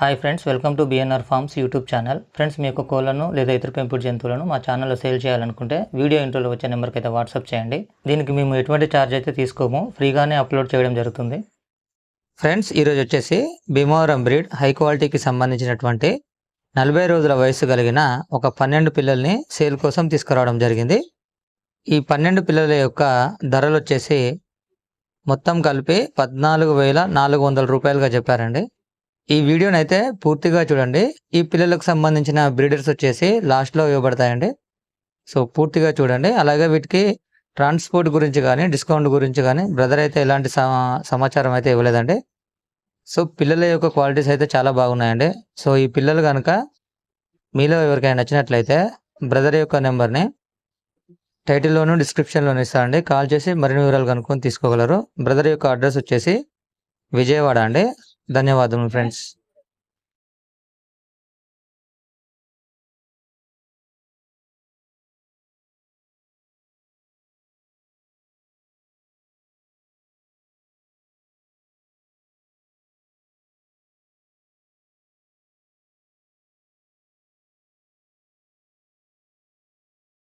Hi friends welcome to BNR farms YouTube channel friends మీ యొక్క కోళ్ళను లేదా ఇతర పెంపుడు జంతువులను మా ఛానల్లో సేల్ చేయాలనుకుంటే వీడియో ఇంట్రోలో వచ్చే నెంబర్కి అయితే వాట్సాప్ చేయండి. దీనికి మేము ఎటువంటి ఛార్జ్ అయితే తీసుకోము ఫ్రీగానే అప్లోడ్ చేయడం జరుగుతుంది. ఫ్రెండ్స్ ఈరోజు వచ్చేసి భీమవరం బ్రీడ్ హై క్వాలిటీకి సంబంధించినటువంటి నలభై రోజుల వయసు కలిగిన ఒక పన్నెండు పిల్లల్ని సేల్ కోసం తీసుకురావడం జరిగింది. ఈ పన్నెండు పిల్లల యొక్క ధరలు వచ్చేసి మొత్తం కలిపి పద్నాలుగు వేల నాలుగు వందల రూపాయలుగా చెప్పారండి. ఈ వీడియోని అయితే పూర్తిగా చూడండి. ఈ పిల్లలకు సంబంధించిన బ్రీడర్స్ వచ్చేసి లాస్ట్లో ఇవ్వబడతాయండి. సో పూర్తిగా చూడండి. అలాగే వీటికి ట్రాన్స్పోర్ట్ గురించి కానీ డిస్కౌంట్ గురించి కానీ బ్రదర్ అయితే ఎలాంటి సమా- సమాచారం అయితే ఇవ్వలేదండి. సో పిల్లల యొక్క క్వాలిటీస్ అయితే చాలా బాగున్నాయండి. సో ఈ పిల్లలు కనుక మీలో ఎవరికైనా నచ్చినట్లయితే బ్రదర్ యొక్క నెంబర్ని టైటిల్లోను డిస్క్రిప్షన్లోను ఇస్తానండి. కాల్ చేసి మరిన్ని వివరాలు కనుక్కొని తీసుకోగలరు. బ్రదర్ యొక్క అడ్రస్ వచ్చేసి విజయవాడ అండి. ధన్యవాదములు ఫ్రెండ్స్